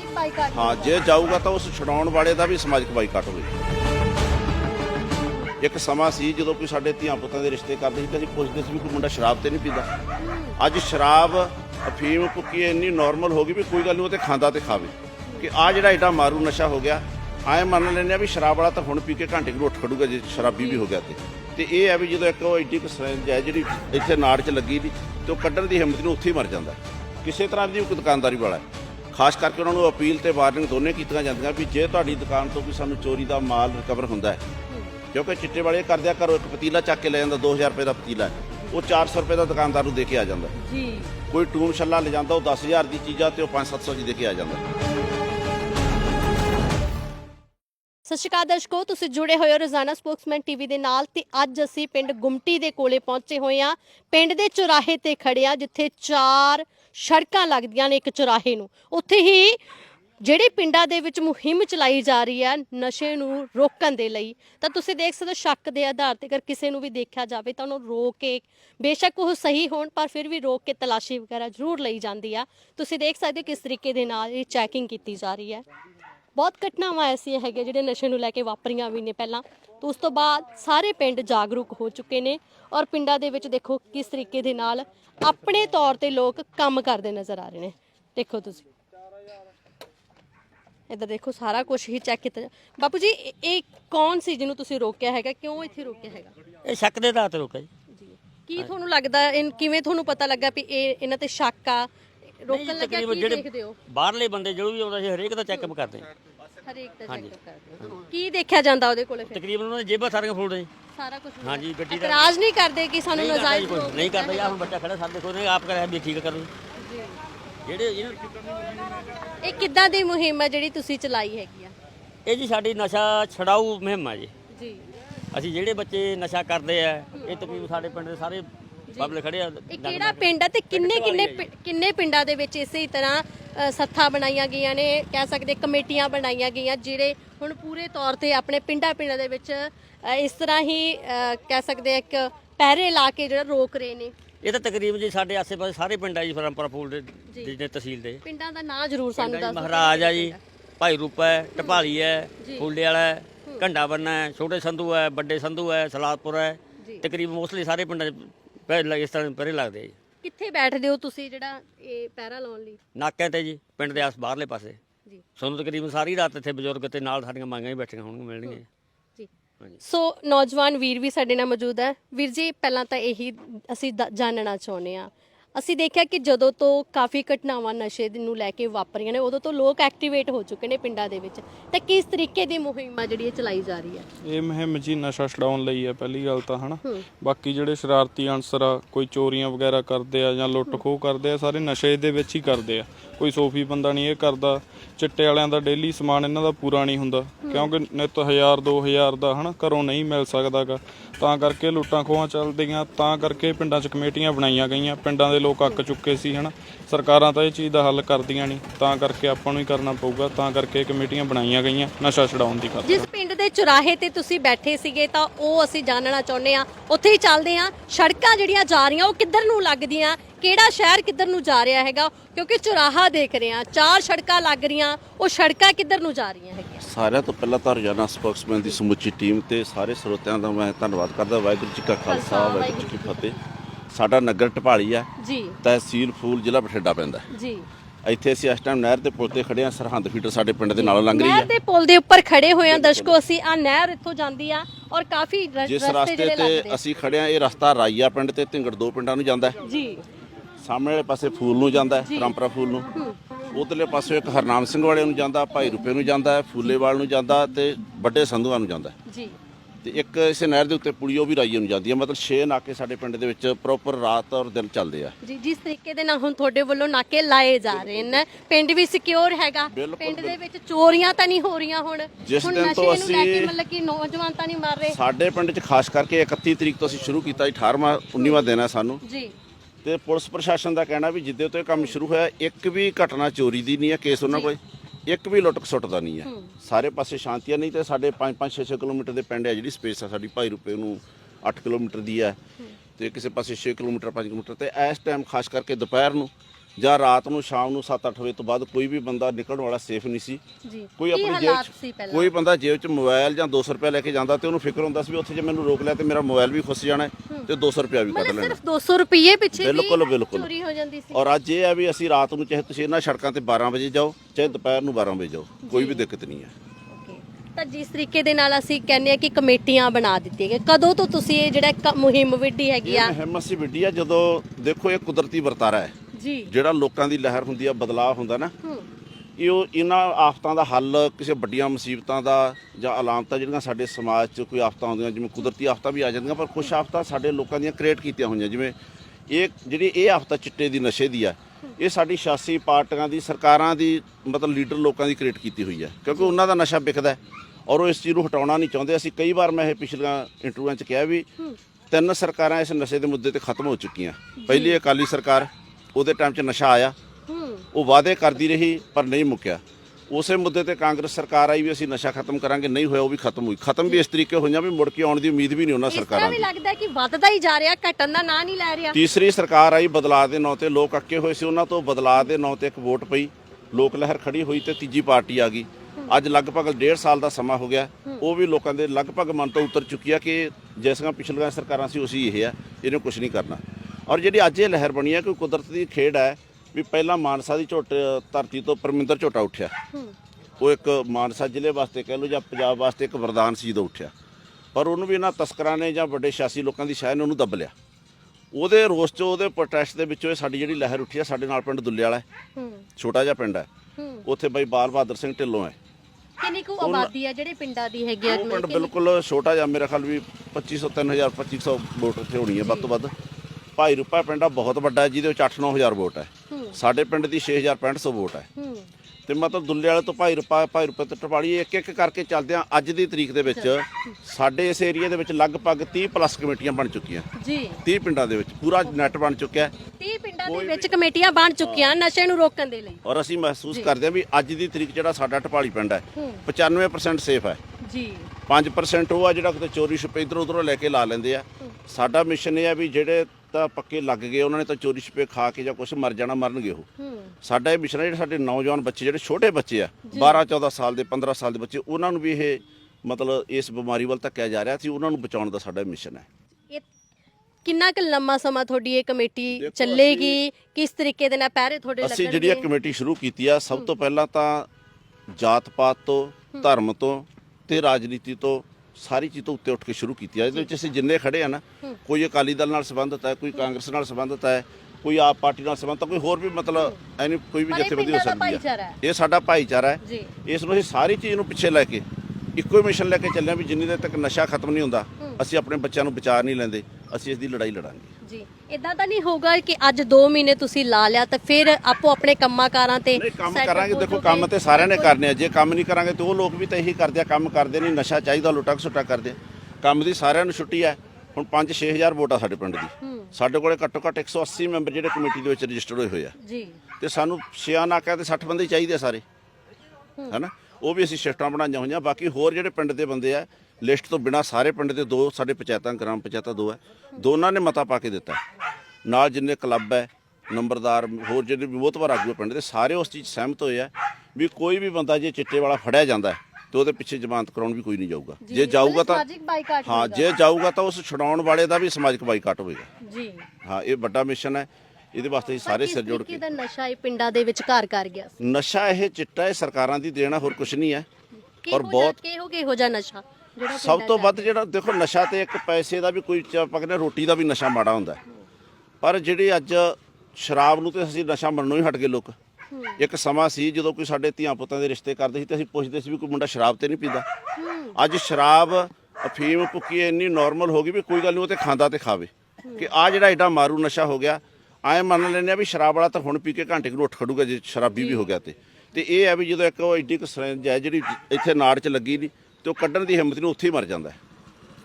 Speaker 4: ਹਾਂ ਜੇ ਜਾਊਗਾ ਤਾਂ ਉਸ ਛਡਾਉਣ ਵਾਲੇ ਦਾ ਵੀ ਸਮਾਜਿਕ ਬਾਈਕਾਟ ਹੋਵੇ। ਇੱਕ ਸਮਾਂ ਸੀ ਜਦੋਂ ਕੋਈ ਸਾਡੇ ਧੀਆਂ ਪੁੱਤਾਂ ਦੇ ਰਿਸ਼ਤੇ ਕਰਦੇ ਸੀ ਤਾਂ ਅਸੀਂ ਪੁੱਛਦੇ ਸੀ ਵੀ ਕੋਈ ਮੁੰਡਾ ਸ਼ਰਾਬ ਤੇ ਨਹੀਂ ਪੀਂਦਾ। ਅੱਜ ਸ਼ਰਾਬ ਅਫੀਮ ਕੁੱਕੀ ਇੰਨੀ ਨਾਰਮਲ ਹੋ ਗਈ ਵੀ ਕੋਈ ਗੱਲ ਨਹੀਂ ਉਹ ਤੇ ਖਾਂਦਾ ਤੇ ਖਾਵੇ। ਕਿ ਆ ਜਿਹੜਾ ਏਡਾ ਮਾਰੂ ਨਸ਼ਾ ਹੋ ਗਿਆ ਐਂ ਮੰਨ ਲੈਂਦੇ ਆ ਵੀ ਸ਼ਰਾਬ ਵਾਲਾ ਤਾਂ ਹੁਣ ਪੀ ਕੇ ਘੰਟੇ ਕੁ ਉੱਠ ਖੜੂਗਾ ਜੇ ਸ਼ਰਾਬੀ ਵੀ ਹੋ ਗਿਆ ਤੇ। ਤੇ ਇਹ ਹੈ ਵੀ ਜਦੋਂ ਇੱਕ ਉਹ ਐਡੀ ਕੁ ਸਰੰਜ ਹੈ ਜਿਹੜੀ ਇੱਥੇ ਨਾੜ 'ਚ ਲੱਗੀ ਦੀ ਤੇ ਉਹ ਕੱਢਣ ਦੀ ਹਿੰਮਤ ਨੂੰ ਉੱਥੇ ਹੀ ਮਰ ਜਾਂਦਾ। ਕਿਸੇ ਤਰ੍ਹਾਂ ਦੀ ਕੋਈ ਦੁਕਾਨਦਾਰੀ ਵਾਲਾ ਖਾਸ ਕਰਕੇ ਉਹਨਾਂ ਨੂੰ ਅਪੀਲ ਤੇ ਵਾਰਨਿੰਗ ਦੋਨੇ ਕੀਤੀਆਂ ਜਾਂਦੀਆਂ ਵੀ ਜੇ ਤੁਹਾਡੀ ਦੁਕਾਨ ਤੋਂ ਕੋਈ ਸਾਨੂੰ ਚੋਰੀ ਦਾ ਮਾਲ ਰਿਕਵਰ ਹੁੰਦਾ ਹੈ ਕਿਉਂਕਿ ਚਿੱਟੇ ਵਾਲੇ ਕਰਦਿਆ ਘਰੋਂ ਇੱਕ ਪਤੀਲਾ ਚੱਕ ਕੇ ਲੈ ਜਾਂਦਾ 2000 ਰੁਪਏ ਦਾ ਪਤੀਲਾ। ਉਹ 400 ਰੁਪਏ ਦਾ ਦੁਕਾਨਦਾਰ ਨੂੰ ਦੇ ਕੇ ਆ ਜਾਂਦਾ।
Speaker 1: ਜੀ।
Speaker 4: ਕੋਈ ਟੂਨ ਛੱਲਾ ਲੈ ਜਾਂਦਾ ਉਹ 10000 ਦੀ ਚੀਜ਼ ਤੇ ਉਹ 5-700 ਦੀ ਦੇ ਕੇ ਆ ਜਾਂਦਾ।
Speaker 1: ਸਤਿ ਸ਼੍ਰੀ ਅਕਾਲ ਦਰਸ਼ਕੋ, ਤੁਸੀਂ ਜੁੜੇ ਹੋਏ ਹੋ ਰੋਜ਼ਾਨਾ ਸਪੋਕਸਮੈਨ ਟੀਵੀ ਦੇ ਨਾਲ ਤੇ ਅੱਜ ਅਸੀਂ ਪਿੰਡ ਗੁੰਮਟੀ ਦੇ ਕੋਲੇ ਪਹੁੰਚੇ ਹੋਏ ਆ ਪਿੰਡ ਦੇ ਚੁਰਾਹੇ ਤੇ ਖੜੇ ਆ ਜਿੱਥੇ ਚਾਰ ਸੜਕਾਂ ਲੱਗਦੀਆਂ ਨੇ ਇੱਕ ਚੁਰਾਹੇ ਨੂੰ। ਉੱਥੇ ਹੀ ਜਿਹੜੇ ਪਿੰਡਾਂ ਦੇ ਵਿੱਚ ਮੁਹਿੰਮ ਚਲਾਈ ਜਾ ਰਹੀ ਹੈ ਨਸ਼ੇ ਨੂੰ ਰੋਕਣ ਦੇ ਲਈ, ਤਾਂ ਤੁਸੀਂ ਦੇਖ ਸਕਦੇ ਹੋ ਸ਼ੱਕ ਦੇ ਆਧਾਰ ਤੇ ਅਗਰ ਕਿਸੇ ਨੂੰ ਵੀ ਦੇਖਿਆ ਜਾਵੇ ਤਾਂ ਉਹਨੂੰ ਰੋਕ ਕੇ, ਬੇਸ਼ੱਕ ਉਹ ਸਹੀ ਹੋਣ, ਪਰ ਫਿਰ ਵੀ ਰੋਕ ਕੇ ਤਲਾਸ਼ੀ ਵਗੈਰਾ ਜ਼ਰੂਰ ਲਈ ਜਾਂਦੀ ਆ। ਤੁਸੀਂ ਦੇਖ ਸਕਦੇ ਹੋ ਕਿਸ ਤਰੀਕੇ ਦੇ ਨਾਲ ਇਹ ਚੈਕਿੰਗ ਕੀਤੀ ਜਾ ਰਹੀ ਹੈ। ਬਹੁਤ ਘਟਨਾਵਾਂ ਐਸੀਆਂ ਹੈਗੀਆਂ ਜਿਹੜੇ ਨਸ਼ੇ ਨੂੰ ਲੈ ਕੇ ਵਾਪਰੀਆਂ ਵੀ ਨੇ ਪਹਿਲਾਂ। ਤੇ ਉਸ ਤੋਂ ਬਾਅਦ ਸਾਰੇ ਪਿੰਡ ਜਾਗਰੂਕ ਹੋ ਚੁੱਕੇ ਨੇ ਔਰ ਪਿੰਡਾਂ ਦੇ ਵਿੱਚ ਦੇਖੋ ਕਿਸ ਤਰੀਕੇ ਦੇ ਨਾਲ ਆਪਣੇ ਤੌਰ ਤੇ ਲੋਕ ਕੰਮ ਕਰਦੇ ਨਜ਼ਰ ਆ ਰਹੇ ਨੇ। ਦੇਖੋ ਤੁਸੀਂ। ਇੱਧਰ ਦੇਖੋ ਸਾਰਾ ਕੁਝ ਹੀ ਚੈੱਕ ਕੀਤਾ ਬਾਪੂ ਜੀ ਇਹ- ਇਹ ਕੌਣ ਸੀ ਜਿਹਨੂੰ ਤੁਸੀਂ ਰੋਕਿਆ ਹੈਗਾ? ਕਿਉਂ ਇੱਥੇ ਰੋਕਿਆ ਹੈਗਾ?
Speaker 2: ਇਹ ਸ਼ੱਕ ਦੇ ਆਧਾਰ ਤੇ ਰੋਕਿਆ ਜੀ।
Speaker 1: ਜੀ। ਕੀ ਤੁਹਾਨੂੰ ਲੱਗਦਾ ਇਨ ਕਿਵੇਂ ਤੁਹਾਨੂੰ ਪਤਾ ਲੱਗਾ ਵੀ ਇਹ ਇਹਨਾਂ ਤੇ ਸ਼ੱਕ ਆ? ਰੋਕਣ ਲੱਗਿਆ
Speaker 2: ਤਕਰੀਬਨ
Speaker 1: ਕੀ
Speaker 2: ਜਿਹੜੇ
Speaker 1: ਦੇਖਦੇ ਹੋ?
Speaker 2: ਬਾਹਰਲੇ ਬੰਦੇ ਜੋ ਵੀ ਆਉਂਦਾ ਸੀ ਹਰੇਕ ਦਾ ਚੈੱਕਅਪ ਕਰਦੇ ਆ।
Speaker 1: ਹਰੇਕ ਦਾ ਚੈੱਕ ਕਰਦੇ ਹੋ। ਕੀ ਦੇਖਿਆ ਜਾਂਦਾ ਉਹਦੇ ਕੋਲੇ ਫਿਰ?
Speaker 2: ਤਕਰੀਬਨ ਉਹਨਾਂ ਦੀ ਜੇਬਾਂ ਸਾਰੀਆਂ ਫੋੜ ਨੇ।
Speaker 1: ਸਾਰਾ ਕੁਝ
Speaker 2: ਹਾਂਜੀ ਗੱਡੀ ਦਾ
Speaker 1: ਇਤਰਾਜ਼ ਨਹੀਂ ਕਰਦੇ ਕਿ ਸਾਨੂੰ
Speaker 2: ਨਹੀਂ ਕਰਦਾ ਜੀ
Speaker 1: ਨਜਾਇਜ਼
Speaker 2: ਕੋਈ,
Speaker 1: ਰੋਕ
Speaker 2: ਨਹੀਂ ਕਰਦਾ ਯਾਰ ਹੁਣ ਬੱਚਾ ਖੜਾ ਸਾਡੇ ਕੋਲ ਨਹੀਂ ਆਪ ਕਰਿਆ ਵੀ ਠੀਕ ਕਰੂ ਜਿਹੜੇ ਇਹਨਾਂ
Speaker 1: ਇਹ ਕਿੱਦਾਂ ਦੀ ਮੁਹਿੰਮ ਹੈ ਜਿਹੜੀ ਤੁਸੀਂ ਚਲਾਈ ਹੈਗੀ ਆ?
Speaker 2: ਇਹ ਜੀ ਸਾਡੀ ਨਸ਼ਾ ਛਡਾਊ ਮੁਹਿੰਮ ਆ ਜੀ।
Speaker 1: ਜੀ।
Speaker 2: ਅਸੀਂ ਜਿਹੜੇ ਬੱਚੇ ਨਸ਼ਾ ਕਰਦੇ ਆ ਇਹ ਤਕਰੀਬਨ ਸਾਡੇ ਪਿੰਡ ਦੇ ਸਾਰੇ ਪਬਲਿਕ ਖੜੇ ਆ
Speaker 1: ਇਹ ਕਿਹੜਾ ਪਿੰਡ ਹੈ ਤੇ ਕਿੰਨੇ ਕਿੰਨੇ ਪਿੰ- ਕਿੰਨੇ ਪਿੰਡਾਂ ਦੇ ਵਿੱਚ ਇਸੇ ਤਰ੍ਹਾਂ ਅ, ਸੱਥਾਂ ਬਣਾਈਆਂ ਗਈਆਂ ਨੇ ਕਹਿ ਸਕਦੇ ਕਮੇਟੀਆਂ ਬਣਾਈਆਂ ਗਈਆਂ ਜਿਹੜੇ ਹੁਣ ਪੂਰੇ ਤੌਰ ਤੇ ਆਪਣੇ ਪਿੰਡਾਂ ਪਿੰਡਾਂ ਦੇ ਵਿੱਚ ਅ, ਇਸ ਤਰ੍ਹਾਂ ਹੀ ਅ, ਕਹਿ ਸਕਦੇ ਆ ਇੱਕ ਪਹਿਰੇ ਲਾ ਕੇ ਜਿਹੜਾ ਰੋਕ ਰਹੇ ਨੇ।
Speaker 2: ਇਹ ਤਾਂ ਤਕਰੀਬਨ ਜੀ ਸਾਡੇ ਆਸੇ-ਪਾਸੇ ਸਾਰੇ ਪਿੰਡ ਆ ਜੀ ਫਰਮਪੁਰਾ ਫੂਲ ਦੇ ਜਿਹਨੇ ਤਹਿਸੀਲ ਦੇ।
Speaker 1: ਪਿੰਡਾਂ ਦਾ ਨਾਂ ਜ਼ਰੂਰ ਸਾਨੂੰ ਦੱਸ
Speaker 2: ਜੀ ਮਹਾਰਾਜ ਆ ਜੀ ਭਾਈ ਰੂਪਾ ਹੈ ਟਪਾਲੀ ਹੈ ਫੂਲੇ ਵਾਲਾ ਹੈ ਘੰਡਾ ਬੰਨਾ ਹੈ ਛੋਟੇ ਸੰਧੂ ਹੈ ਵੱਡੇ ਸੰਧੂ ਹੈ ਸਲਾਦਪੁਰ ਹੈ। ਤਕਰੀਬਨ ਮੋਸਟਲੀ ਸਾਰੇ ਪਿੰਡਾਂ 'ਚ ਪਹਿਲੇ ਇਸ ਤਰ੍ਹਾਂ ਪਹਿਰੇ ਲੱਗਦੇ ਆ ਜੀ।
Speaker 1: ਕਿੱਥੇ ਬੈਠਦੇ ਹੋ ਤੁਸੀਂ ਜਿਹੜਾ ਇਹ ਪਹਿਰਾ ਲਾਉਣ ਲਈ?
Speaker 2: ਨਾਕਿਆਂ ਤੇ ਜੀ ਪਿੰਡ ਦੇ ਆਸ ਬਾਹਰਲੇ ਪਾਸੇ।
Speaker 1: ਜੀ।
Speaker 2: ਸਾਨੂੰ ਤਕਰੀਬਨ ਸਾਰੀ ਰਾਤ ਇੱਥੇ ਬਜ਼ੁਰਗ ਤੇ ਨਾਲ ਸਾਡੀਆਂ ਮੰਗਾਂ ਹੀ ਬੈਠੀਆਂ ਹੋਣਗੀਆਂ ਮਿਲਣਗੀਆਂ।
Speaker 1: ਜੀ।
Speaker 2: ਹਾਂਜੀ।
Speaker 1: ਸੋ ਨੌਜਵਾਨ ਵੀਰ ਵੀ ਸਾਡੇ ਨਾਲ ਮੌਜੂਦ ਹੈ। ਵੀਰ ਜੀ ਪਹਿਲਾਂ ਤਾਂ ਇਹੀ ਅਸੀਂ ਦ- ਜਾਣਨਾ ਚਾਹੁੰਦੇ ਆ ਅਸੀਂ ਦੇਖਿਆ ਕਿ ਜਦੋਂ ਤੋਂ ਕਾਫੀ ਘਟਨਾਵਾਂ ਨਸ਼ੇ ਦੇ ਨੂੰ ਲੈ ਕੇ ਵਾਪਰੀਆਂ ਨੇ ਉਦੋਂ ਤੋਂ ਲੋਕ ਐਕਟੀਵੇਟ ਹੋ ਚੁੱਕੇ ਨੇ ਪਿੰਡਾਂ ਦੇ ਵਿੱਚ। ਤਾਂ ਕਿਸ ਤਰੀਕੇ ਦੀ ਮੁਹਿੰਮ ਆ ਜਿਹੜੀ ਇਹ ਚਲਾਈ ਜਾ ਰਹੀ ਹੈ?
Speaker 3: ਇਹ ਮੁਹਿੰਮ ਜੀ ਨਸ਼ਾ ਛਡਾਉਣ ਲਈ ਹੈ ਪਹਿਲੀ ਗੱਲ ਤਾਂ ਹਨਾ? ਬਾਕੀ ਜਿਹੜੇ ਸ਼ਰਾਰਤੀ ਅਨਸਰ ਆ ਕੋਈ ਚੋਰੀਆਂ ਵਗੈਰਾ ਕਰਦੇ ਆ ਜਾਂ ਲੁੱਟ ਖੋਹ ਕਰਦੇ ਆ ਸਾਰੇ ਨਸ਼ੇ ਦੇ ਵਿੱਚ ਹੀ ਕਰਦੇ ਆ। ਕੋਈ ਸੋਫੀ ਬੰਦਾ ਨਹੀਂ ਇਹ ਕਰਦਾ। ਚਿੱਟੇ ਵਾਲਿਆਂ ਦਾ ਡੇਲੀ ਸਮਾਨ ਇਹਨਾਂ ਦਾ ਪੂਰਾ ਨਹੀਂ ਹੁੰਦਾ ਕਿਉਂਕਿ ਨਿਤ 1000 2000 ਦਾ ਹਨਾ ਘਰੋਂ ਨਹੀਂ ਮਿਲ ਸਕਦਾਗਾ। ਤਾਂ ਕਰਕੇ ਲੁੱਟਾਂ ਖੋਹਾਂ ਚੱਲਦੀਆਂ ਤਾਂ ਕਰਕੇ ਪਿੰਡਾਂ 'ਚ ਕਮੇਟੀਆਂ ਬਣਾਈਆਂ ਗਈਆਂ ਪਿੰਡਾਂ ਦੇ ਲੋਕ ਅੱਕ ਚੁੱਕੇ ਸੀ ਹਨਾ? ਸਰਕਾਰਾਂ ਤਾਂ ਇਹ ਚੀਜ਼ ਦਾ ਹੱਲ ਕਰਦੀਆਂ ਨਹੀਂ ਤਾਂ ਕਰਕੇ ਆਪਾਂ ਨੂੰ ਹੀ ਕਰਨਾ ਪਊਗਾ ਤਾਂ ਕਰਕੇ ਕਮੇਟੀਆਂ ਬਣਾਈਆਂ ਗਈਆਂ ਨਸ਼ਾ ਛਡਾਉਣ ਦੀ ਖਾਤਰ।
Speaker 1: ਜਿਸ ਪਿੰਡ ਦੇ ਚੁਰਾਹੇ ਤੇ ਤੁਸੀਂ ਬੈਠੇ ਸੀਗੇ ਤਾਂ ਉਹ ਅਸੀਂ ਜਾਣਨਾ ਚਾਹੁੰਦੇ ਆ ਉੱਥੇ ਹੀ ਚੱਲਦੇ ਆ ਸੜਕਾਂ ਜਿਹੜੀਆਂ ਜਾ ਰਹੀਆਂ ਉਹ ਕਿੱਧਰ ਨੂੰ ਲੱਗਦੀਆਂ? ਕਿਹੜਾ ਸ਼ਹਿਰ ਕਿੱਧਰ ਨੂੰ ਜਾ ਰਿਹਾ ਹੈਗਾ? ਕਿਉਂਕਿ ਚੁਰਾਹਾ ਦੇਖ ਰਹੇ ਆ ਚਾਰ ਸੜਕਾਂ ਲੱਗ ਰਹੀਆਂ ਉਹ ਸੜਕਾਂ ਕਿੱਧਰ ਨੂੰ ਜਾ ਰਹੀਆਂ ਹੈਗੀਆਂ?
Speaker 4: ਸਾਰਿਆਂ ਤੋਂ ਪਹਿਲਾਂ ਤਾਂ ਰੋਜ਼ਾਨਾ ਸਪੋਕਸਮੈਨ ਦੀ ਸਮੁੱਚੀ ਟੀਮ ਤੇ ਸਾਰੇ ਸਰੋਤਿਆਂ ਦਾ ਮੈਂ ਧੰਨਵਾਦ ਕਰਦਾ। ਵਾਹਿਗੁਰੂ ਜੀ ਕਾ ਖਾਲਸਾ ਵਾਹਿਗੁਰੂ ਜੀ ਕੀ ਫਤਿਹ। ਸਾਡਾ ਨਗਰ ਢਪਾਲੀ ਆ।
Speaker 1: ਜੀ।
Speaker 4: ਤਹਿਸੀਲ ਫੂਲ ਜ਼ਿਲ੍ਹਾ ਬਠਿੰਡਾ ਪੈਂਦਾ।
Speaker 1: ਜੀ।
Speaker 4: ਇੱਥੇ ਅਸੀਂ ਇਸ ਟਾਈਮ ਨਹਿਰ ਦੇ ਪੁਲ ਤੇ ਖੜੇ ਆ ਸਰਹੰਦ ਫੀਡਰ ਸਾਡੇ ਪਿੰਡ ਦੇ ਨਾਲੋਂ ਲੰਘ ਰਹੀ
Speaker 1: ਨਹਿਰ
Speaker 4: ਹੈ
Speaker 1: ਦੇ ਪੁਲ ਦੇ ਉੱਪਰ ਖੜੇ ਹੋਏ ਆ ਦਰਸ਼ਕੋ ਅਸੀਂ ਆ ਨਹਿਰ ਇੱਥੋਂ ਜਾਂਦੀ ਆ ਔਰ ਕਾਫੀ
Speaker 4: ਜਿਸ
Speaker 1: ਰਸਤੇ
Speaker 4: ਰਸਤੇ
Speaker 1: ਜਿਹੜੇ
Speaker 4: ਤੇ
Speaker 1: ਲੱਗਦੇ।
Speaker 4: ਅਸੀਂ ਖੜੇ ਆ ਇਹ ਰਸਤਾ ਰਾਈਆ ਪਿੰਡ ਤੇ ਢਿੰਗੜ ਦੋ ਪਿੰਡਾਂ ਨੂੰ ਜਾਂਦਾ ਹੈ।
Speaker 1: ਜੀ।
Speaker 4: ਸਾਹਮਣੇ ਵਾਲੇ ਪਾਸੇ ਫੂਲ ਨੂੰ ਜਾਂਦਾ ਹੈ ਰਾਮਪਰਾ ਫੂਲ ਨੂੰ। ਉਧਰਲੇ ਪਾਸੇ ਇੱਕ ਹਰਨਾਮ ਸਿੰਘ ਵਾਲੇ ਨੂੰ ਜਾਂਦਾ ਭਾਈ ਰੁਪਏ ਨੂੰ ਜਾਂਦਾ ਹੈ ਫੂਲੇਵਾਲ ਨੂੰ ਜਾਂਦਾ ਤੇ ਵੱਡੇ ਸੰਧੂਆਂ ਨੂੰ ਜਾਂਦਾ ਹੈ।
Speaker 1: ਜੀ।
Speaker 4: ਤੇ ਇੱਕ ਇਸੇ ਨਹਿਰ ਦੇ ਉੱਤੇ ਪੁਲੀ ਉਹ ਵੀ ਰਾਈਏ ਨੂੰ ਜਾਂਦੀ ਹੈ ਮਤਲਬ 6 ਨਾਕੇ ਸਾਡੇ ਪਿੰਡ ਦੇ ਵਿੱਚ ਪ੍ਰੋਪਰ ਰਾਤ ਔਰ ਦਿਨ ਚੱਲਦੇ ਆ।
Speaker 1: ਜੀ ਜਿਸ ਤਰੀਕੇ ਦੇ ਨਾਲ ਹੁਣ ਤੁਹਾਡੇ ਵੱਲੋਂ ਨਾਕੇ ਲਾਏ ਜਾ ਰਹੇ ਨੇ ਪਿੰਡ ਵੀ ਸਿਕਿਉਰ ਹੈਗਾ
Speaker 4: ਬਿਲਕੁਲ,
Speaker 1: ਪਿੰਡ ਦੇ ਵਿੱਚ ਚੋਰੀਆਂ ਤਾਂ ਨਹੀਂ ਹੋ ਰਹੀਆਂ ਹੁਣ।
Speaker 4: ਜਿਸ
Speaker 1: ਹੁਣ
Speaker 4: ਦਿਨ
Speaker 1: ਨਸ਼ੇ
Speaker 4: ਤੋਂ
Speaker 1: ਨੂੰ ਲੈ ਕੇ
Speaker 4: ਅਸੀਂ-
Speaker 1: ਮਤਲਬ ਕਿ ਨੌਜਵਾਨ ਤਾਂ ਨਹੀਂ ਮਰ ਰਹੇ।
Speaker 4: ਸਾਡੇ ਪਿੰਡ 'ਚ ਖਾਸ ਕਰਕੇ 31 ਤਰੀਕ ਤੋਂ ਅਸੀਂ ਸ਼ੁਰੂ ਕੀਤਾ 18ਵਾਂ 19ਵਾਂ ਦਿਨ ਹੈ ਸਾਨੂੰ।
Speaker 1: ਜੀ।
Speaker 4: ਤੇ ਪੁਲਿਸ ਪ੍ਰਸ਼ਾਸਨ ਦਾ ਕਹਿਣਾ ਵੀ ਜਿੱਦੇ ਤੋਂ ਇਹ ਕੰਮ ਸ਼ੁਰੂ ਹੋਇਆ ਇੱਕ ਵੀ ਘਟਨਾ ਚੋਰੀ ਦੀ ਨਹੀਂ ਹੈ ਕੇਸ ਉਹਨਾਂ ਕੋਲ। ਇੱਕ ਵੀ ਲੁੱਟ ਖਸੁੱਟ ਦਾ ਨਹੀਂ ਹੈ। ਸਾਰੇ ਪਾਸੇ ਸ਼ਾਂਤੀ ਹੈ ਨਹੀਂ ਤੇ ਸਾਡੇ 5-5 6-6 ਕਿਲੋਮੀਟਰ ਦੇ ਪਿੰਡ ਹੈ ਜਿਹੜੀ ਸਪੇਸ ਹੈ ਸਾਡੀ ਭਾਈ ਰੁਪਏ ਨੂੰ 8 ਕਿਲੋਮੀਟਰ ਦੀ ਹੈ। ਤੇ ਕਿਸੇ ਪਾਸੇ 6 ਕਿਲੋਮੀਟਰ 5 ਕਿਲੋਮੀਟਰ ਤੇ ਇਸ ਟਾਈਮ ਖਾਸ ਕਰਕੇ ਦੁਪਹਿਰ ਨੂੰ ਜਾਂ ਰਾਤ ਨੂੰ ਸ਼ਾਮ ਨੂੰ 7-8 ਵਜੇ ਤੋਂ ਬਾਅਦ ਕੋਈ ਵੀ ਬੰਦਾ ਨਿਕਲਣ ਵਾਲਾ ਸੇਫ ਨਹੀਂ ਸੀ।
Speaker 1: ਜੀ।
Speaker 4: ਕੋਈ
Speaker 1: ਕੀ
Speaker 4: ਆਪਣੀ
Speaker 1: ਹਾਲਾਤ
Speaker 4: ਜੇਬ
Speaker 1: ਸੀ
Speaker 4: 'ਚ
Speaker 1: ਪਹਿਲਾਂ?
Speaker 4: ਕੋਈ ਬੰਦਾ ਜੇਬ 'ਚ ਮੋਬਾਈਲ ਜਾਂ 200 ਰੁਪਏ ਲੈ ਕੇ ਜਾਂਦਾ ਤੇ ਉਹਨੂੰ ਫਿਕਰ ਹੁੰਦਾ ਸੀ ਵੀ ਉੱਥੇ ਜੇ ਮੈਨੂੰ ਰੋਕ ਲਿਆ ਤੇ ਮੇਰਾ ਮੋਬਾਈਲ ਵੀ ਖੁੱਸ ਜਾਣਾ ਹੈ ਤੇ 200 ਰੁਪਏ ਵੀ ਕੱਢ
Speaker 1: ਮਤਲਬ
Speaker 4: ਲੈਣਾ।
Speaker 1: ਸਿਰਫ 200 ਰੁਪਏ ਪਿੱਛੇ ਵੀ
Speaker 4: ਬਿਲਕੁਲ, ਬਿਲਕੁਲ।
Speaker 1: ਚੋਰੀ ਹੋ ਜਾਂਦੀ ਸੀ।
Speaker 4: ਔਰ ਅੱਜ ਇਹ ਹੈ ਵੀ ਅਸੀਂ ਰਾਤ ਨੂੰ ਚਾਹੇ ਤੁਸੀਂ ਇਹਨਾਂ ਸੜਕਾਂ ਤੇ 12 ਵਜੇ ਜਾਓ ਚਾਹੇ ਦੁਪਹਿਰ ਨੂੰ 12 ਵਜੇ ਜਾਓ ਕੋਈ ਵੀ ਦਿੱਕਤ ਨਹੀਂ ਹੈ।
Speaker 1: ਤਾਂ ਜਿਸ ਤਰੀਕੇ ਦੇ ਨਾਲ ਅਸੀਂ ਕਹਿੰਦੇ ਆ ਕਿ ਕਮੇਟੀਆਂ ਬਣਾ ਦਿੱਤੀਆਂ ਗਈਆਂ ਕਦੋਂ ਤੋਂ ਤੁਸੀਂ ਇਹ ਜਿਹੜਾ ਕ- ਮੁਹਿੰਮ ਵਿੱਢੀ ਹੈਗੀ
Speaker 4: ਇਹ
Speaker 1: ਆ?
Speaker 4: ਮੁਹਿੰਮ ਅਸੀਂ ਵਿੱਢੀ ਆ ਜਦੋਂ ਦੇਖੋ ਇਹ ਕੁਦਰਤੀ ਵਰਤਾਰਾ ਹੈ। ਜਿਹੜਾ ਲੋਕਾਂ ਦੀ ਲਹਿਰ ਹੁੰਦੀ ਆ ਬਦਲਾਅ ਹੁੰਦਾ ਨਾ ਇਹ ਉਹ ਇਹਨਾਂ ਆਫਤਾਂ ਦਾ ਹੱਲ ਕਿਸੇ ਵੱਡੀਆਂ ਮੁਸੀਬਤਾਂ ਦਾ ਜਾਂ ਅਲਾਮਤਾਂ ਜਿਹੜੀਆਂ ਸਾਡੇ ਸਮਾਜ 'ਚ ਕੋਈ ਆਫਤਾਂ ਆਉਂਦੀਆਂ ਜਿਵੇਂ ਕੁਦਰਤੀ ਆਫਤਾਂ ਵੀ ਆ ਜਾਂਦੀਆਂ ਪਰ ਕੁਝ ਆਫਤਾਂ ਸਾਡੇ ਲੋਕਾਂ ਦੀਆਂ ਕ੍ਰੀਏਟ ਕੀਤੀਆਂ ਹੋਈਆਂ ਜਿਵੇਂ ਇਹ ਜਿਹੜੀ ਇਹ ਆਫਤ ਚਿੱਟੇ ਦੀ ਨਸ਼ੇ ਦੀ ਆ ਇਹ ਸਾਡੀ ਸਿਆਸੀ ਪਾਰਟੀਆਂ ਦੀ ਸਰਕਾਰਾਂ ਦੀ ਮਤਲਬ ਲੀਡਰ ਲੋਕਾਂ ਦੀ ਕ੍ਰੀਏਟ ਕੀਤੀ ਹੋਈ ਹੈ ਕਿਉਂਕਿ ਉਹਨਾਂ ਦਾ ਨਸ਼ਾ ਵਿਕਦਾ ਔਰ ਉਹ ਇਸ ਚੀਜ਼ ਨੂੰ ਹਟਾਉਣਾ ਨਹੀਂ ਚਾਹੁੰਦੇ। ਅਸੀਂ ਕਈ ਵਾਰ ਮੈਂ ਇਹ ਪਿਛਲੀਆਂ ਇੰਟਰਵਿਊਆਂ 'ਚ ਕਿਹਾ ਵੀ ਤਿੰਨ ਸਰਕਾਰਾਂ ਇਸ ਨਸ਼ੇ ਦੇ ਮੁੱਦੇ ਤੇ ਖਤਮ ਹੋ ਚੁੱਕੀਆਂ। ਪਹਿਲੀ ਅਕਾਲੀ ਸਰਕਾਰ ਉਹਦੇ ਟਾਈਮ 'ਚ ਨਸ਼ਾ ਆਇਆ। ਉਹ ਵਾਅਦੇ ਕਰਦੀ ਰਹੀ ਪਰ ਨਹੀਂ ਮੁੱਕਿਆ। ਉਸੇ ਮੁੱਦੇ ਤੇ ਕਾਂਗਰਸ ਸਰਕਾਰ ਆਈ ਵੀ ਅਸੀਂ ਨਸ਼ਾ ਖਤਮ ਕਰਾਂਗੇ ਨਹੀਂ ਹੋਇਆ ਉਹ ਵੀ ਖਤਮ ਹੋਈ। ਖਤਮ ਵੀ ਇਸ ਤਰੀਕੇ ਹੋਈਆਂ ਵੀ ਮੁੜ ਕੇ ਆਉਣ ਦੀ ਉਮੀਦ ਵੀ ਨਹੀਂ ਉਹਨਾਂ
Speaker 1: ਇਸ ਤਰ੍ਹਾਂ
Speaker 4: ਸਰਕਾਰਾਂ
Speaker 1: ਵੀ
Speaker 4: ਦੀ।
Speaker 1: ਲੱਗਦਾ ਕਿ ਵੱਧਦਾ ਹੀ ਜਾ ਰਿਹਾ ਘਟਣ ਦਾ ਨਾਂ ਨਹੀਂ ਲੈ ਰਿਹਾ।
Speaker 4: ਤੀਸਰੀ ਸਰਕਾਰ ਆਈ ਬਦਲਾਅ ਦੇ ਨਾਂ ਤੇ ਲੋਕ ਅੱਕੇ ਹੋਏ ਸੀ ਉਹਨਾਂ ਤੋਂ ਬਦਲਾਅ ਦੇ ਨਾਂ ਤੇ ਇੱਕ ਵੋਟ ਪਈ। ਲੋਕ ਲਹਿਰ ਖੜੀ ਹੋਈ ਤੇ ਤੀਜੀ ਪਾਰਟੀ ਆ ਗਈ। ਅੱਜ ਲਗਭਗ 1.5 ਸਾਲ ਦਾ ਸਮਾਂ ਹੋ ਗਿਆ। ਉਹ ਵੀ ਲੋਕਾਂ ਦੇ ਲਗਭਗ ਮਨ ਤੋਂ ਉਤਰ ਚੁੱਕੀ ਆ ਕਿ ਜੈਸੀਆਂ ਪਿਛਲੀਆਂ ਸਰਕਾਰਾਂ ਸੀ ਉਸੇ ਇਹ ਆ ਇਹਨੇ ਕੁਝ ਨਹੀਂ ਕਰਨਾ। ਔਰ ਜਿਹੜੀ ਅੱਜ ਇਹ ਲਹਿਰ ਬਣੀ ਹੈ ਕੋਈ ਕੁਦਰਤ ਦੀ ਖੇਡ ਹੈ ਵੀ ਪਹਿਲਾਂ ਮਾਨਸਾ ਦੀ ਝੋਟ ਧਰਤੀ ਤੋਂ ਪਰਮਿੰਦਰ ਝੋਟਾ ਉੱਠਿਆ। ਉਹ ਇੱਕ ਮਾਨਸਾ ਜ਼ਿਲ੍ਹੇ ਵਾਸਤੇ ਕਹਿ ਲਓ ਜਾਂ ਪੰਜਾਬ ਵਾਸਤੇ ਇੱਕ ਵਰਦਾਨ ਸੀ ਜਦੋਂ ਉੱਠਿਆ। ਪਰ ਉਹਨੂੰ ਵੀ ਇਹਨਾਂ ਤਸਕਰਾਂ ਨੇ ਜਾਂ ਵੱਡੇ ਸਿਆਸੀ ਲੋਕਾਂ ਦੀ ਸ਼ਾਇਦ ਨੇ ਉਹਨੂੰ ਦੱਬ ਲਿਆ। ਉਹਦੇ ਰੋਸ 'ਚ ਉਹਦੇ ਪ੍ਰੋਟੈਸਟ ਦੇ ਵਿੱਚੋਂ ਇਹ ਸਾਡੀ ਜਿਹੜੀ ਲਹਿਰ ਉੱਠੀ ਆ ਸਾਡੇ ਨਾਲ ਪਿੰਡ ਦੁੱਲੇ ਵਾਲਾ ਹੈ। ਛੋਟਾ ਜਿਹਾ ਪਿੰਡ ਹੈ। ਉੱਥੇ ਬਾਈ ਬਾਲ ਬਹਾਦਰ ਸਿੰਘ ਢਿੱਲੋਂ ਹੈ।
Speaker 1: ਕਿੰਨੀ ਕੁ ਆਬਾਦੀ ਆ ਜਿਹੜੇ ਪਿੰਡਾਂ ਦੀ ਹੈਗੀ ਆ
Speaker 4: ਪਿੰਡ ਬਿਲਕੁਲ ਛੋਟਾ ਜਿਹਾ ਮੇਰੇ ਖਿਆਲ ਵੀ 2500 3000 2500 ਵੋਟ ਉੱਥੇ ਹੋਣੀ ਹੈ ਵੱਧ ਤੋਂ ਵੱਧ। ਭਾਈ ਰੂਪਾ ਪਿੰਡ ਆ ਬਹੁਤ ਵੱਡਾ ਹੈ ਜਿਹਦੇ ਵਿੱਚ 8-9000 ਵੋਟ ਹੈ। ਸਾਡੇ ਪਿੰਡ ਦੀ 6500 ਵੋਟ ਹੈ। ਤੇ ਮਤਲਬ ਦੁੱਲੇ ਵਾਲੇ ਤੋਂ ਭਾਈ ਰੂਪਾ ਭਾਈ ਰੂਪਾ ਤੇ ਟਪਾੜੀ ਇੱਕ ਇੱਕ ਕਰਕੇ ਚੱਲਦੇ ਆ ਅੱਜ ਦੀ ਤਰੀਕ ਦੇ ਵਿੱਚ। ਸਾਡੇ ਇਸ ਏਰੀਆ ਦੇ ਵਿੱਚ ਲਗਭਗ 30 ਪਲੱਸ ਕਮੇਟੀਆਂ ਬਣ ਚੁੱਕੀਆਂ।
Speaker 1: ਜੀ।
Speaker 4: 30 ਪਿੰਡਾਂ ਦੇ ਵਿੱਚ ਪੂਰਾ ਨੈਟ ਬਣ ਚੁੱਕਿਆ ਹੈ।
Speaker 1: 30 ਪਿੰਡਾਂ ਦੇ ਵਿੱਚ ਕਮੇਟੀਆਂ ਬਣ ਚੁੱਕੀਆਂ ਨਸ਼ੇ ਨੂੰ ਰੋਕਣ ਦੇ ਲਈ।
Speaker 4: ਔਰ ਅਸੀਂ ਮਹਿਸੂਸ ਕਰਦੇ ਹਾਂ ਵੀ ਅੱਜ ਦੀ ਤਰੀਕ ਜਿਹੜਾ ਸਾਡਾ ਟਪਾਲੀ ਪਿੰਡ ਹੈ 95% ਸੇਫ ਹੈ।
Speaker 1: ਜੀ।
Speaker 4: 5% ਉਹ ਆ ਜਿਹੜਾ ਕਿਤੇ ਚੋਰੀ ਛਪੇ ਇਧਰ ਉਧਰੋਂ ਲੈ ਕੇ ਲਾ ਲੈਂਦੇ ਆ। ਸਾਡਾ ਮਿਸ਼ਨ ਇਹ ਆ ਵੀ ਜਿਹੜੇ ਤਾਂ ਪੱਕੇ ਲੱਗ ਗਏ ਉਹਨਾਂ ਨੇ ਤਾਂ ਚੋਰੀ ਛਪੇ ਖਾ ਕੇ ਜਾਂ ਕੁਝ ਮਰ ਜਾਣਾ ਮਰਨਗੇ ਉਹ। ਸਾਡਾ ਇਹ ਮਿਸ਼ਨ ਹੈ ਜਿਹੜੇ ਸਾਡੇ ਨੌਜਵਾਨ ਬੱਚੇ ਜਿਹੜੇ ਛੋਟੇ ਬੱਚੇ ਆ 12 14 ਸਾਲ ਦੇ 15 ਸਾਲ ਦੇ ਬੱਚੇ ਉਹਨਾਂ ਨੂੰ ਵੀ ਇਹ ਮਤਲਬ ਇਸ ਬਿਮਾਰੀ ਵੱਲ ਧੱਕਿਆ ਜਾ ਰਿਹਾ ਸੀ ਉਹਨਾਂ ਨੂੰ ਬਚਾਉਣ ਦਾ ਸਾਡਾ ਮਿਸ਼ਨ ਹੈ।
Speaker 1: ਕਿੰਨਾ ਕੁ ਲੰਮਾ ਸਮਾਂ ਤੁਹਾਡੀ ਇਹ ਕਮੇਟੀ ਚੱਲੇਗੀ? ਕਿਸ ਤਰੀਕੇ ਦੇ ਨਾਲ ਪਹਿਰੇ ਤੁਹਾਡੇ
Speaker 4: ਅਸੀਂ ਜਿਹੜੀ ਇਹ ਕਮੇਟੀ ਸ਼ੁਰੂ ਕੀਤੀ ਆ ਸਭ ਤੋਂ ਪਹਿਲਾਂ ਤਾਂ ਜਾਤ ਪਾਤ ਤੋਂ ਧਰਮ ਤੋਂ ਤੇ ਰਾਜਨੀਤੀ ਤੋਂ ਸਾਰੀ ਚੀਜ਼ ਤੋਂ ਉੱਤੇ ਉੱਠ ਕੇ ਸ਼ੁਰੂ ਕੀਤੀ ਆ। ਇਹਦੇ ਵਿੱਚ ਅਸੀਂ ਜਿੰਨੇ ਖੜੇ ਆ ਨਾ ਕੋਈ ਅਕਾਲੀ ਦਲ ਨਾਲ ਸੰਬੰਧਿਤ ਹੈ ਕੋਈ ਕਾਂਗਰਸ ਨਾਲ ਸੰਬੰਧਿਤ ਹੈ ਕੋਈ ਆਪ ਪਾਰਟੀ ਨਾਲ ਸੰਬੰਧਿਤ ਕੋਈ ਹੋਰ ਵੀ ਮਤਲਬ ਐਨੀ ਕੋਈ ਵੀ ਜਥੇਬੰਦੀ ਹੋ
Speaker 1: ਦਾ
Speaker 4: ਸਕਦੀ ਹੈ
Speaker 1: ਹੈ।
Speaker 4: ਇਹ ਸਾਡਾ ਭਾਈਚਾਰਾ ਹੈ। ਇਸ ਨੂੰ ਅਸੀਂ ਸਾਰੀ ਚੀਜ਼ ਨੂੰ ਪਿੱਛੇ ਲੈ ਕੇ ਇੱਕੋ ਹੀ ਮਿਸ਼ਨ ਲੈ ਕੇ ਚੱਲੇ ਹਾਂ ਵੀ ਜਿੰਨੀ ਦੇਰ ਤੱਕ ਨਸ਼ਾ ਖਤਮ ਨਹੀਂ ਹੁੰਦਾ ਅਸੀਂ ਆਪਣੇ ਬੱਚਿਆਂ ਨੂੰ ਬਚਾ ਨਹੀਂ ਲੈਂਦੇ। ਅਸੀਂ ਇਸ ਦੀ ਲੜਾਈ ਲੜਾਂਗੇ।
Speaker 1: ਜੀ। ਇਦਾਂ ਤਾਂ ਨਹੀਂ ਹੋਊਗਾ ਕਿ ਅੱਜ 2 ਮਹੀਨੇ ਤੁਸੀਂ ਲਾ ਲਿਆ ਤਾਂ ਫਿਰ ਆਪੋ ਆਪਣੇ ਕੰਮਾਂ ਕਾਰਾਂ ਤੇ
Speaker 4: ਨਹੀਂ ਕੰਮ
Speaker 1: settle
Speaker 4: ਕਰਾਂਗੇ।
Speaker 1: ਹੋ
Speaker 4: ਦੇਖੋ
Speaker 1: ਜਾਓਗੇ।
Speaker 4: ਕੰਮ ਤੇ ਸਾਰਿਆਂ ਨੇ ਕਰਨੇ ਆ। ਜੇ ਕੰਮ ਨਹੀਂ ਕਰਾਂਗੇ ਤੇ ਉਹ ਲੋਕ ਵੀ ਤਾਂ ਇਹੀ ਕਰਦੇ ਆ ਕੰਮ ਕਰਦੇ ਨਹੀਂ ਨਸ਼ਾ ਚਾਹੀਦਾ ਲੁੱਟਾ ਖਸੁੱਟਾ ਕਰਦੇ। ਆ। ਕੰਮ ਦੀ ਸਾਰਿਆਂ ਨੂੰ ਛੁੱਟੀ ਹੈ ਹੁਣ 5-6000 ਵੋਟ ਆ ਸਾਡੇ ਪਿੰਡ ਦੀ। ਸਾਡੇ ਕੋਲੇ ਘੱਟੋ ਘੱਟ 180 ਮੈਂਬਰ ਜਿਹੜੇ ਕਮੇਟੀ ਦੇ ਵਿੱਚ ਰਜਿਸਟਰਡ ਹੋਏ ਹੋਏ ਆ।
Speaker 1: ਜੀ।
Speaker 4: ਤੇ ਸਾਨੂੰ ਛਿਆ ਨਾਕਿਆਂ ਤੇ 60 ਬੰਦੇ ਚਾਹੀਦੇ ਆ ਸਾਰੇ। ਹੈਨਾ? ਉਹ ਵੀ ਅਸੀਂ ਸ਼ਿਫਟਾਂ ਬਣਾਈਆਂ ਹੋਈਆਂ। ਬਾਕੀ ਹੋਰ ਜਿਹੜੇ ਪਿੰਡ ਦੇ ਬੰਦੇ ਆ ਲਿਸਟ ਤੋਂ ਬਿਨਾ ਸਾਰੇ ਪਿੰਡ ਦੇ ਦੋ ਸਾਡੇ ਪੰਚਾਇਤਾਂ ਗ੍ਰਾਮ ਪੰਚਾਇਤਾਂ ਦੋ ਹੈ। ਦੋਨਾਂ ਨੇ ਮਤਾ ਪਾ ਕੇ ਦਿੱਤਾ। ਨਾਲ ਜਿੰਨੇ ਕਲੱਬ ਹੈ ਨੰਬਰਦਾਰ ਹੋਰ ਜਿਹੜੇ ਵੀ ਬਹੁਤ ਵਾਰ ਆਗੂ ਪਿੰਡ ਦੇ ਸਾਰੇ ਉਸ ਚੀਜ਼ ਸਹਿਮਤ ਹੋਏ ਆ ਵੀ ਕੋਈ ਵੀ ਬੰਦਾ ਜੇ ਚਿੱਟੇ ਵਾਲਾ ਫੜਿਆ ਜਾਂਦਾ ਹੈ, ਤੇ ਉਹਦੇ ਪਿੱਛੇ ਜ਼ਮਾਨਤ ਕਰਾਉਣ ਵੀ ਕੋਈ ਨਹੀਂ ਜਾਊਗਾ। ਜੇ ਜਾਊਗਾ ਤਾਂ ਹਾਂ ਜੇ ਜਾਊਗਾ ਤਾਂ ਉਸ ਛਡਾਉਣ ਵਾਲੇ ਦਾ ਵੀ ਸਮਾਜਿਕ ਬਾਈਕਾਟ ਹੋਵੇਗਾ।
Speaker 1: ਜੀ।
Speaker 4: ਹਾਂ ਇਹ ਵੱਡਾ ਮਿਸ਼ਨ ਹੈ। ਇਹਦੇ ਵਾਸਤੇ ਅਸੀਂ ਸਾਰੇ ਸਿਰ ਜੋੜ ਕੇ
Speaker 1: ਦਾ ਨਸ਼ਾ ਇਹ ਪਿੰਡਾਂ ਦੇ ਵਿੱਚ ਘਰ ਕਰ ਗਿਆ?
Speaker 4: ਨਸ਼ਾ ਇਹ ਚਿੱਟਾ ਇਹ ਸਰਕਾਰਾਂ ਦੀ ਦੇਣਾ ਹੋਰ ਕੁਝ ਨਹੀਂ ਹੈ। ਔਰ ਬਹੁਤ
Speaker 1: ਕਿਹੋ ਕਿਹੋ ਜਿਹਾ ਨਸ਼ਾ? ਜਿਹੜਾ
Speaker 4: ਸਭ ਤੋਂ ਵੱਧ ਜਿਹੜਾ ਦੇਖੋ ਨਸ਼ਾ ਤੇ ਇੱਕ ਪੈਸੇ ਦਾ ਵੀ ਕੋਈ ਚ- ਆਪਾਂ ਕਹਿੰਦੇ ਹਾਂ ਰੋਟੀ ਦਾ ਵੀ ਨਸ਼ਾ ਮਾੜਾ ਹੁੰਦਾ ਹੈ। ਪਰ ਜਿਹੜੇ ਅੱਜ ਸ਼ਰਾਬ ਨੂੰ ਤੇ ਅਸੀਂ ਨਸ਼ਾ ਮੰਨਣੋਂ ਹੀ ਹਟ ਗਏ ਲੋਕ। ਇੱਕ ਸਮਾਂ ਸੀ ਜਦੋਂ ਕੋਈ ਸਾਡੇ ਧੀਆਂ ਪੁੱਤਾਂ ਦੇ ਰਿਸ਼ਤੇ ਕਰਦੇ ਸੀ ਤੇ ਅਸੀਂ ਪੁੱਛਦੇ ਸੀ ਵੀ ਕੋਈ ਮੁੰਡਾ ਸ਼ਰਾਬ ਤੇ ਨਹੀਂ ਪੀਂਦਾ। ਅੱਜ ਸ਼ਰਾਬ ਅਫੀਮ ਭੁੱਕੀ ਇੰਨੀ ਨਾਰਮਲ ਹੋ ਗਈ ਵੀ ਕੋਈ ਗੱਲ ਨਹੀਂ ਉਹ ਤੇ ਖਾਂਦਾ ਤੇ ਖਾਵੇ। ਕਿ ਆ ਜਿਹੜਾ ਐਡਾ ਮਾਰੂ ਨਸ਼ਾ ਹੋ ਗਿਆ ਐ ਮੰਨ ਲੈਂਦੇ ਆ ਵੀ ਸ਼ਰਾਬ ਵਾਲਾ ਤਾਂ ਹੁਣ ਪੀ ਕੇ ਘੰਟੇ ਕੁ ਨੂੰ ਉੱਠ ਖੜੂਗਾ ਜੇ ਸ਼ਰਾਬੀ ਵੀ ਹੋ ਗਿਆ ਤੇ। ਤੇ ਇਹ ਹੈ ਵੀ ਜਦੋਂ ਇੱਕ ਉਹ ਐਡੀ ਕੁ ਸਰੰਜ ਹੈ ਜਿਹੜੀ ਇੱਥੇ ਨਾੜ 'ਚ ਲੱਗੀ ਨਹੀਂ ਤੇ ਉਹ ਕੱਢਣ ਦੀ ਹਿੰਮਤ ਨਹੀਂ ਉੱਥੇ ਹੀ ਮਰ ਜਾਂਦਾ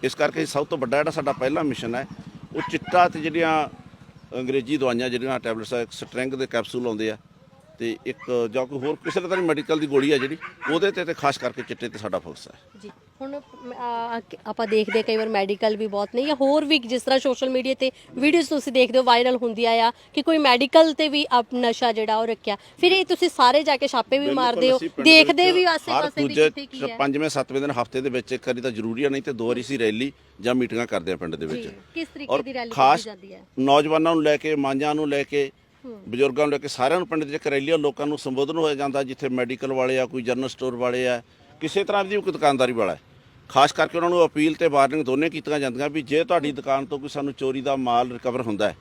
Speaker 4: ਇਸ ਕਰਕੇ ਸਭ ਤੋਂ ਵੱਡਾ ਜਿਹੜਾ ਸਾਡਾ ਪਹਿਲਾ ਮਿਸ਼ਨ ਹੈ, ਉਹ ਚਿੱਟਾ ਤੇ ਜਿਹੜੀਆਂ ਅੰਗਰੇਜ਼ੀ ਦਵਾਈਆਂ, ਜਿਹੜੀਆਂ ਟੈਬਲੇਟਸ ਇੱਕ ਸਟ੍ਰਿੰਗ ਦੇ ਕੈਪਸੂਲ ਆਉਂਦੇ ਆ ਤੇ ਇੱਕ ਜਾਂ ਕੋਈ ਹੋਰ ਕਿਸੇ ਤਰ੍ਹਾਂ ਦੀ ਮੈਡੀਕਲ ਦੀ ਗੋਲੀ ਆ ਜਿਹੜੀ ਉਹਦੇ ਤੇ ਤੇ ਖਾਸ ਕਰਕੇ ਚਿੱਟੇ ਤੇ ਸਾਡਾ ਫੋਕਸ ਹੈ।
Speaker 1: ਜੀ ਹੁਣ ਆਪਾਂ ਦੇਖਦੇ ਹਾਂ ਕਈ ਵਾਰ ਮੈਡੀਕਲ ਵੀ ਬਹੁਤ ਨਹੀਂ ਜਾਂ ਹੋਰ ਵੀ ਜਿਸ ਤਰ੍ਹਾਂ ਸੋਸ਼ਲ ਮੀਡੀਆ ਤੇ ਵੀਡੀਓਜ਼ ਤੁਸੀਂ ਦੇਖਦੇ ਹੋ ਵਾਇਰਲ ਹੁੰਦੀਆਂ ਆ ਕਿ ਕੋਈ ਮੈਡੀਕਲ ਤੇ ਵੀ ਆਪ ਨਸ਼ਾ ਜਿਹੜਾ ਉਹ ਰੱਖਿਆ। ਫਿਰ ਇਹ ਤੁਸੀਂ ਸਾਰੇ ਜਾ ਕੇ ਛਾਪੇ ਵੀ ਮਾਰਦੇ ਹੋ
Speaker 4: ਅਸੀਂ ਪਿੰਡ ਦੇ
Speaker 1: ਦੇਖਦੇ
Speaker 4: ਵਿੱਚ
Speaker 1: ਵੀ ਆਸੇ
Speaker 4: ਹਰ
Speaker 1: ਪਾਸੇ ਵੀ
Speaker 4: ਦੂਜੇ
Speaker 1: ਕਿੱਥੇ ਕੀ ਹੈ।
Speaker 4: ਪੰਜਵੇਂ ਸੱਤਵੇਂ ਦਿਨ ਹਫ਼ਤੇ ਦੇ ਵਿੱਚ ਇੱਕ ਵਾਰੀ ਤਾਂ ਜ਼ਰੂਰੀ ਆ ਨਹੀਂ ਤੇ ਦੋ ਵਾਰੀ ਸੀ ਰੈਲੀ ਜਾਂ ਮੀਟਿੰਗਾਂ ਕਰਦੇ ਆ ਪਿੰਡ ਦੇ ਵਿੱਚ।
Speaker 1: ਜੀ ਕਿਸ ਤਰੀਕੇ ਦੀ ਰੈਲੀ ਕੀਤੀ ਜਾਂਦੀ ਹੈ?
Speaker 4: ਨੌਜਵਾਨਾਂ ਨੂੰ ਲੈ ਕੇ ਮਾਂਝਾਂ ਨੂੰ ਲੈ ਕੇ ਬਜ਼ੁਰਗਾਂ ਨੂੰ ਲੈ ਕੇ ਸਾਰਿਆਂ ਨੂੰ ਪਿੰਡ ਦੇ ਵਿੱਚ ਰੈਲੀਆਂ ਲੋਕਾਂ ਨੂੰ ਸੰਬੋਧਨ ਹੋਇਆ ਜਾਂਦਾ ਜਿੱਥੇ ਮੈਡੀਕਲ ਵਾਲੇ ਆ ਕੋਈ ਜਨਰਲ ਸਟੋਰ ਵਾਲੇ ਆ ਕਿਸੇ ਤਰ੍ਹਾਂ ਦੀ ਵੀ ਕੋਈ ਦੁਕਾਨਦਾਰੀ ਵਾਲਾ ਖਾਸ ਕਰਕੇ ਉਹਨਾਂ ਨੂੰ ਅਪੀਲ ਤੇ ਵਾਰਨਿੰਗ ਦੋਨੇ ਕੀਤੀਆਂ ਜਾਂਦੀਆਂ ਵੀ ਜੇ ਤੁਹਾਡੀ ਦੁਕਾਨ ਤੋਂ ਕੋਈ ਸਾਨੂੰ ਚੋਰੀ ਦਾ ਮਾਲ ਰਿਕਵਰ ਹੁੰਦਾ ਹੈ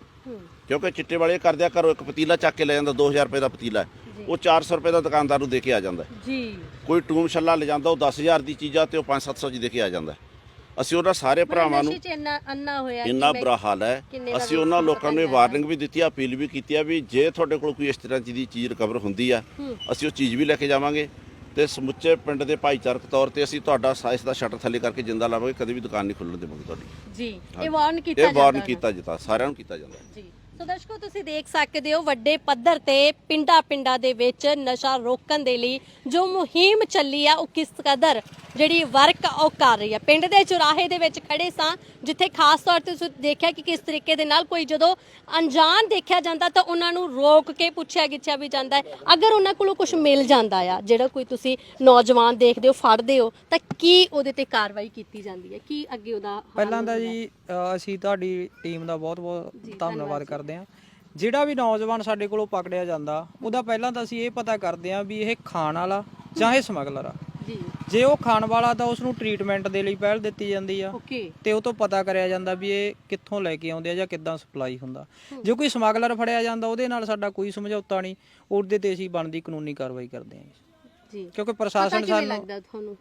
Speaker 4: ਕਿਉਂਕਿ ਚਿੱਟੇ ਵਾਲੇ ਕਰਦਿਆ ਘਰੋਂ ਇੱਕ ਪਤੀਲਾ ਚੱਕ ਕੇ ਲੈ ਜਾਂਦਾ 2000 ਰੁਪਏ ਦਾ ਪਤੀਲਾ। ਉਹ 400 ਰੁਪਏ ਦਾ ਦੁਕਾਨਦਾਰ ਨੂੰ ਦੇ ਕੇ ਆ ਜਾਂਦਾ।
Speaker 1: ਜੀ
Speaker 4: ਕੋਈ ਟੂਮ ਛੱਲਾ ਲੈ ਜਾਂਦਾ ਉਹ 10000 ਦੀ ਚੀਜ਼ਾਂ ਤੇ ਉਹ 5-700 ਜੀ ਦੇ ਕੇ ਆ ਜਾਂਦਾ। ਅਸੀਂ ਉਹਨਾਂ ਸਾਰੇ ਭਰਾਵਾਂ ਨੂੰ
Speaker 1: ਇੰਨਾ ਅੰਨਾ ਹੋਇਆ
Speaker 4: ਇੰਨਾ
Speaker 1: ਕਿ
Speaker 4: ਬੁਰਾ ਹਾਲ ਹੈ। ਅਸੀਂ ਉਹਨਾਂ ਲੋਕਾਂ ਨੂੰ ਵਾਰਨਿੰਗ ਵੀ ਦਿੱਤੀ ਆ ਅਪੀਲ ਵੀ ਕੀਤੀ ਆ ਵੀ ਜੇ ਤੁਹਾਡੇ ਕੋਲ ਕੋਈ ਇਸ ਤਰ੍ਹਾਂ ਦੀ ਚੀਜ਼ ਰਿਕਵਰ ਹੁੰਦੀ ਆ ਅਸੀਂ ਉਹ ਚੀਜ਼ ਵੀ ਲੈ ਕੇ ਜਾਵਾਂਗੇ ਤੇ ਸਮੁੱਚੇ ਪਿੰਡ ਦੇ ਭਾਈਚਾਰਕ ਤੌਰ ਤੇ ਅਸੀਂ ਤੁਹਾਡਾ ਸਾਇਸ ਦਾ ਸ਼ਟਰ ਥੱਲੇ ਕਰਕੇ ਜਿੰਦਾ ਲਾਵਾਂਗੇ ਕਦੇ ਵੀ ਦੁਕਾਨ ਨਹੀਂ ਖੁੱਲਣ ਦੇਵਾਂਗੇ ਤੁਹਾਡੀ।
Speaker 1: ਜੀ ਇਹ ਵਾਰਨ ਕੀਤਾ
Speaker 4: ਇਹ
Speaker 1: ਜਾਂਦਾ
Speaker 4: ਵਾਰਨ
Speaker 1: ਹੈ।
Speaker 4: ਕੀਤਾ ਜਾਂਦਾ ਸਾਰਿਆਂ ਨੂੰ ਕੀਤਾ ਜਾਂਦਾ
Speaker 1: ਜੀ। ਸੋ ਦਰਸ਼ਕੋ ਤੁਸੀਂ ਦੇਖ ਸਕਦੇ ਹੋ ਵੱਡੇ ਪੱਧਰ ਤੇ ਪਿੰਡਾਂ ਪਿੰਡਾਂ ਦੇ ਵਿੱਚ ਨਸ਼ਾ ਰੋਕਣ ਦੇ ਲਈ ਜੋ ਮੁਹਿੰਮ ਚੱਲੀ ਆ ਉਹ ਕਿਸ ਕਦਰ ਜਿਹੜੀ ਵਰਕ ਉਹ ਕਰ ਰਹੀ ਹੈ ਪਿੰਡ ਦੇ ਚੁਰਾਹੇ ਦੇ ਵਿੱਚ ਖੜੇ ਸਾਂ ਜਿੱਥੇ ਖਾਸ ਤੌਰ ਤੇ ਤੁਸੀਂ ਦੇਖਿਆ ਕਿ ਕਿਸ ਤਰੀਕੇ ਦੇ ਨਾਲ ਕੋਈ ਜਦੋਂ ਅਣਜਾਣ ਦੇਖਿਆ ਜਾਂਦਾ ਤਾਂ ਉਹਨਾਂ ਨੂੰ ਰੋਕ ਕੇ ਪੁੱਛਿਆ ਗਿੱਛਿਆ ਵੀ ਜਾਂਦਾ ਹੈ। ਅਗਰ ਉਹਨਾਂ ਕੋਲੋਂ ਕੁਝ ਮਿਲ ਜਾਂਦਾ ਆ ਜਿਹੜਾ ਕੋਈ ਤੁਸੀਂ ਨੌਜਵਾਨ ਦੇਖਦੇ ਹੋ ਫੜਦੇ ਹੋ ਤਾਂ ਕੀ ਉਹਦੇ ਤੇ ਕਾਰਵਾਈ ਕੀਤੀ ਜਾਂਦੀ ਹੈ? ਕੀ ਅੱਗੇ ਉਹਦਾ
Speaker 5: ਪਹਿਲਾਂ ਤਾਂ ਜੀ ਅ, ਅਸੀਂ ਤੁਹਾਡੀ ਟੀਮ ਦਾ ਬਹੁਤ-ਬਹੁਤ ਧੰਨਵਾਦ ਕਰਦੇ ਹਾਂ। ਜਿਹੜਾ ਵੀ ਨੌਜਵਾਨ ਸਾਡੇ ਕੋਲੋਂ ਪਕੜਿਆ ਜਾਂਦਾ ਉਹਦਾ ਪਹਿਲਾਂ ਤਾਂ ਅਸੀਂ ਇਹ ਪਤਾ ਕਰਦੇ ਹਾਂ ਵੀ ਇਹ ਖਾਣ ਵਾਲਾ ਜਾਂ ਇਹ ਸਮਗਲਰ ਆ।
Speaker 1: ਜੀ।
Speaker 5: ਜੇ ਉਹ ਖਾਣ ਵਾਲਾ ਤਾਂ ਉਸ ਨੂੰ ਟ੍ਰੀਟਮੈਂਟ ਦੇ ਲਈ ਪਹਿਲ ਦਿੱਤੀ ਜਾਂਦੀ ਆ।
Speaker 1: ਓਕੇ।
Speaker 5: ਤੇ ਉਹ ਤੋਂ ਪਤਾ ਕਰਿਆ ਜਾਂਦਾ ਵੀ ਇਹ ਕਿੱਥੋਂ ਲੈ ਕੇ ਆਉਂਦੇ ਆ ਜਾਂ ਕਿੱਦਾਂ ਸਪਲਾਈ ਹੁੰਦਾ। ਜੇ ਕੋਈ ਸਮਗਲਰ ਫੜਿਆ ਜਾਂਦਾ ਉਹਦੇ ਨਾਲ ਸਾਡਾ ਕੋਈ ਸਮਝੌਤਾ ਨਹੀਂ। ਉਹਦੇ ਤੇ ਅਸੀਂ ਬਣਦੀ ਕਾਨੂੰਨੀ ਕਾਰਵਾਈ ਕਰਦੇ ਹਾਂ ਜੀ।
Speaker 1: ਜੀ।
Speaker 5: ਕਿਉਂਕਿ
Speaker 1: ਪਤਾ
Speaker 5: ਪ੍ਰਸ਼ਾਸਨ
Speaker 1: ਕਿਵੇਂ
Speaker 5: ਸਾਨੂੰ
Speaker 1: ਲੱਗਦਾ ਤੁਹਾਨੂੰ?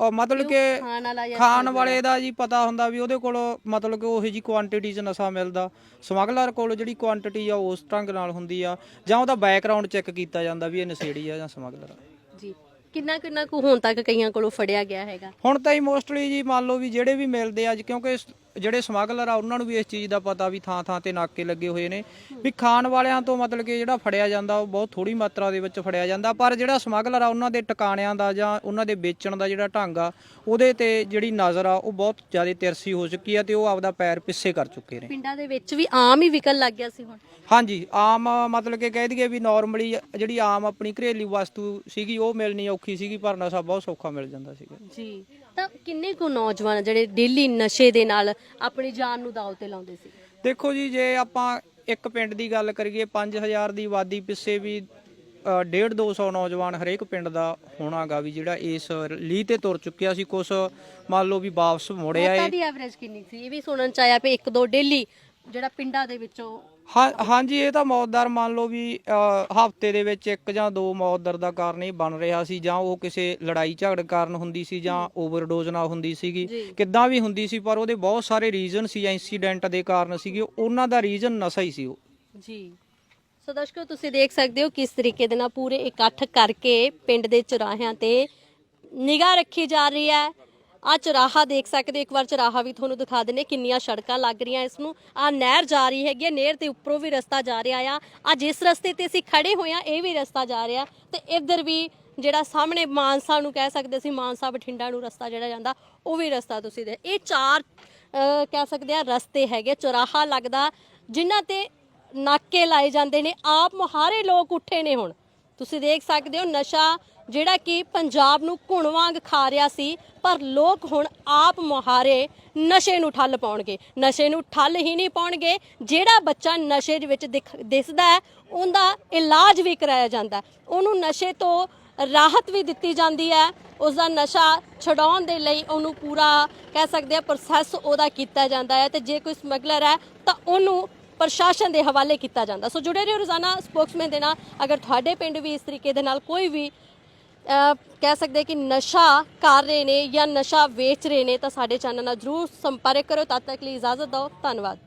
Speaker 5: ਉਹ ਮਤਲਬ ਕਿ
Speaker 1: ਖਾਣ ਵਾਲਾ ਜਾਂ
Speaker 5: ਖਾਣ ਵਾਲੇ ਦਾ ਜੀ ਪਤਾ ਹੁੰਦਾ ਵੀ ਉਹਦੇ ਕੋਲ ਮਤਲਬ ਕਿ ਉਹੀ ਜੀ ਕੁਆਂਟੀਟੀ 'ਚ ਨਸ਼ਾ ਮਿਲਦਾ। ਸਮਗਲਰ ਕੋਲ ਜਿਹੜੀ ਕੁਆਂਟੀਟੀ ਆ ਉਸ ਢੰਗ ਨਾਲ ਹੁੰਦੀ ਆ। ਜਾਂ ਉਹਦਾ ਬੈਕਗ੍ਰਾਉਂਡ ਚੈੱਕ ਕੀਤਾ ਜਾਂਦਾ ਵੀ ਇਹ ਨਸ਼ੇੜੀ ਆ ਜਾਂ ਸਮਗਲਰ ਆ।
Speaker 1: ਜੀ। ਕਿੰਨਾ ਕਿੰਨਾ ਕੁ ਹੁਣ ਤੱਕ ਕਈਆਂ ਕੋਲੋਂ ਫੜਿਆ ਗਿਆ ਹੈਗਾ?
Speaker 5: ਹੁਣ ਤਾਂ ਹੀ ਮੋਸਟਲੀ ਜੀ ਮੰਨ ਲਓ ਵੀ ਜਿਹੜੇ ਵੀ ਮਿਲਦੇ ਆ ਅੱਜ ਕਿਉਂਕਿ ਸ- ਜਿਹੜੇ ਸਮਗਲਰ ਆ ਉਹਨਾਂ ਨੂੰ ਵੀ ਇਸ ਚੀਜ਼ ਦਾ ਪਤਾ ਵੀ ਥਾਂ ਥਾਂ ਤੇ ਨਾਕੇ ਲੱਗੇ ਹੋਏ ਨੇ। ਵੀ ਖਾਣ ਵਾਲਿਆਂ ਤੋਂ ਮਤਲਬ ਕਿ ਜਿਹੜਾ ਫੜਿਆ ਜਾਂਦਾ ਉਹ ਬਹੁਤ ਥੋੜੀ ਮਾਤਰਾ ਦੇ ਵਿੱਚ ਫੜਿਆ ਜਾਂਦਾ। ਪਰ ਜਿਹੜਾ ਸਮਗਲਰ ਆ ਉਹਨਾਂ ਦੇ ਟਿਕਾਣਿਆਂ ਦਾ ਜਾਂ ਉਹਨਾਂ ਦੇ ਵੇਚਣ ਦਾ ਜਿਹੜਾ ਢੰਗ ਆ ਉਹਦੇ ਤੇ ਜਿਹੜੀ ਨਜ਼ਰ ਆ ਉਹ ਬਹੁਤ ਜ਼ਿਆਦਾ ਤਿਰਸੀ ਹੋ ਚੁੱਕੀ ਆ ਤੇ ਉਹ ਆਪਦਾ ਪੈਰ ਪਿੱਛੇ ਕਰ ਚੁੱਕੇ ਨੇ।
Speaker 1: ਪਿੰਡਾਂ ਦੇ ਵਿੱਚ ਵੀ ਆਮ ਹੀ ਵਿਕਣ ਲੱਗ ਗਿਆ ਸੀ ਹੁਣ।
Speaker 5: ਹਾਂਜੀ ਆਮ ਮਤਲਬ ਕਿ ਕਹਿ ਦਈਏ ਵੀ ਨਾਰਮਲੀ ਜਿਹੜੀ ਆਮ ਆਪਣੀ ਘਰੇਲੂ ਵਸਤੂ ਸੀਗੀ ਉਹ ਮਿਲਣੀ ਔਖੀ ਸੀਗੀ ਪਰ ਨਸ਼ਾ ਬਹੁਤ ਸੌਖਾ ਮਿਲ ਜਾਂਦਾ ਸੀਗਾ।
Speaker 1: ਜੀ। ਤਾਂ ਕਿੰਨੇ ਕੁ ਨੌਜਵਾਨ ਆ ਜਿਹੜੇ ਡੇਲੀ ਨਸ਼ੇ ਦੇ ਨਾਲ ਆਪਣੀ ਜਾਨ ਨੂੰ ਦਾਅ ਤੇ ਲਾਉਂਦੇ ਸੀ?
Speaker 5: ਦੇਖੋ ਜੀ ਜੇ ਆਪਾਂ ਇੱਕ ਪਿੰਡ ਦੀ ਗੱਲ ਕਰੀਏ 5000 ਦੀ ਆਬਾਦੀ ਪਿੱਛੇ ਵੀ 1.5 200 ਨੌਜਵਾਨ ਹਰੇਕ ਪਿੰਡ ਦਾ ਹੋਣਾਗਾ ਵੀ ਜਿਹੜਾ ਇਸ ਲੀਹ ਤੇ ਤੁਰ ਚੁੱਕਿਆ ਸੀ। ਕੁਛ ਮੰਨ ਲਓ ਵੀ ਵਾਪਸ ਮੁੜਿਆ ਏ।
Speaker 1: ਦੀ ਐਵਰੇਜ ਕਿੰਨੀ ਸੀ? ਇਹ ਵੀ ਸੁਣਨ ਚ ਆਇਆ ਵੀ ਇੱਕ ਦੋ ਡੇਲੀ ਜਿਹੜਾ ਪਿੰਡਾਂ ਦੇ ਵਿੱਚੋਂ
Speaker 5: ਹਾਂ ਹਾਂਜੀ ਇਹ ਤਾਂ ਮੌਤਦਰ ਮੰਨ ਲਓ ਵੀ ਹਫ਼ਤੇ ਦੇ ਵਿੱਚ ਇੱਕ ਜਾਂ ਦੋ ਮੌਤਦਰ ਦਾ ਕਾਰਨ ਇਹ ਬਣ ਰਿਹਾ ਸੀ ਜਾਂ ਉਹ ਕਿਸੇ ਲੜਾਈ ਝਗੜ ਕਾਰਨ ਹੁੰਦੀ ਸੀ ਜਾਂ ਓਵਰਡੋਜ਼ ਨਾਲ ਹੁੰਦੀ ਸੀਗੀ। ਕਿੱਦਾਂ ਵੀ ਹੁੰਦੀ ਸੀ ਪਰ ਉਹਦੇ ਬਹੁਤ ਸਾਰੇ ਰੀਜ਼ਨ ਸੀ ਇਨਸੀਡੈਂਟ ਦੇ ਕਾਰਨ ਸੀਗੇ ਉਹਨਾਂ ਦਾ ਰੀਜ਼ਨ ਨਸ਼ਾ ਹੀ ਸੀ ਉਹ।
Speaker 1: ਜੀ। ਸੋ ਦਰਸ਼ਕੋ ਤੁਸੀਂ ਦੇਖ ਸਕਦੇ ਹੋ ਕਿਸ ਤਰੀਕੇ ਦੇ ਨਾਲ ਪੂਰੇ ਇਕੱਠ ਕਰਕੇ ਪਿੰਡ ਦੇ ਚੁਰਾਹਿਆਂ ਤੇ ਨਿਗਾਹ ਰੱਖੀ ਜਾ ਰਹੀ ਹੈ। ਆ ਚੁਰਾਹਾ ਦੇਖ ਸਕਦੇ ਹੋ ਇੱਕ ਵਾਰ ਚੁਰਾਹਾ ਵੀ ਤੁਹਾਨੂੰ ਦਿਖਾ ਦਿੰਨੇ ਕਿੰਨੀਆਂ ਸੜਕਾਂ ਲੱਗ ਰਹੀਆਂ ਇਸ ਨੂੰ। ਆ ਨਹਿਰ ਜਾ ਰਹੀ ਹੈਗੀ ਨਹਿਰ ਦੇ ਉੱਪਰੋਂ ਵੀ ਰਸਤਾ ਜਾ ਰਿਹਾ ਆ। ਆ ਜਿਸ ਰਸਤੇ ਤੇ ਅਸੀਂ ਖੜੇ ਹੋਏ ਆ ਇਹ ਵੀ ਰਸਤਾ ਜਾ ਰਿਹਾ। ਤੇ ਇੱਧਰ ਵੀ ਜਿਹੜਾ ਸਾਹਮਣੇ ਮਾਨਸਾ ਨੂੰ ਕਹਿ ਸਕਦੇ ਸੀ ਮਾਨਸਾ ਬਠਿੰਡਾ ਨੂੰ ਰਸਤਾ ਜਿਹੜਾ ਜਾਂਦਾ ਉਹ ਵੀ ਰਸਤਾ ਤੁਸੀਂ ਦੇ ਇਹ ਚਾਰ ਅਹ, ਕਹਿ ਸਕਦੇ ਆ ਰਸਤੇ ਹੈਗੇ ਚੁਰਾਹਾ ਲੱਗਦਾ ਜਿਨ੍ਹਾਂ ਤੇ ਨਾਕੇ ਲਾਏ ਜਾਂਦੇ ਨੇ। ਆਪ ਮੁਹਾਰੇ ਲੋਕ ਉੱਠੇ ਨੇ ਹੁਣ। ਤੁਸੀਂ ਦੇਖ ਸਕਦੇ ਹੋ ਨਸ਼ਾ ਜਿਹੜਾ ਕਿ ਪੰਜਾਬ ਨੂੰ ਘੁਣ ਵਾਂਗ ਖਾ ਰਿਹਾ ਸੀ, ਪਰ ਲੋਕ ਹੁਣ ਆਪ ਮੁਹਾਰੇ ਨਸ਼ੇ ਨੂੰ ਠੱਲ ਪਾਉਣਗੇ। ਨਸ਼ੇ ਨੂੰ ਠੱਲ ਹੀ ਨਹੀਂ ਪਾਉਣਗੇ, ਜਿਹੜਾ ਬੱਚਾ ਨਸ਼ੇ ਦੇ ਵਿੱਚ ਦਿਖ- ਦਿਸਦਾ ਹੈ, ਉਹਦਾ ਇਲਾਜ ਵੀ ਕਰਾਇਆ ਜਾਂਦਾ ਉਹਨੂੰ ਨਸ਼ੇ ਤੋਂ ਰਾਹਤ ਵੀ ਦਿੱਤੀ ਜਾਂਦੀ ਹੈ। ਉਸ ਦਾ ਨਸ਼ਾ ਛਡਾਉਣ ਦੇ ਲਈ ਉਹਨੂੰ ਪੂਰਾ ਕਹਿ ਸਕਦੇ ਆ ਪ੍ਰੋਸੈਸ ਉਹਦਾ ਕੀਤਾ ਜਾਂਦਾ ਹੈ ਤੇ ਜੇ ਕੋਈ ਸਮਗਲਰ ਹੈ ਤਾਂ ਉਹਨੂੰ ਪ੍ਰਸ਼ਾਸਨ ਦੇ ਹਵਾਲੇ ਕੀਤਾ ਜਾਂਦਾ ਸੋ ਜੁੜੇ ਰਹੋ ਰੋਜ਼ਾਨਾ ਸਪੋਕਸਮੈਨ ਦੇ ਨਾਲ। ਅਗਰ ਤੁਹਾਡੇ ਪਿੰਡ ਵੀ ਇਸ ਤਰੀਕੇ ਦੇ ਨਾਲ ਕੋਈ ਵੀ ਕਹਿ ਸਕਦੇ ਕਿ ਨਸ਼ਾ ਕਰ ਰਹੇ ਨੇ ਜਾਂ ਨਸ਼ਾ ਵੇਚ ਰਹੇ ਨੇ ਤਾਂ ਸਾਡੇ ਚੈਨਲ ਨਾਲ ਜਰੂਰ ਸੰਪਰਕ ਕਰੋ। ਤਦ ਤੱਕ ਲਈ ਇਜਾਜ਼ਤ ਦਿਓ। ਧੰਨਵਾਦ।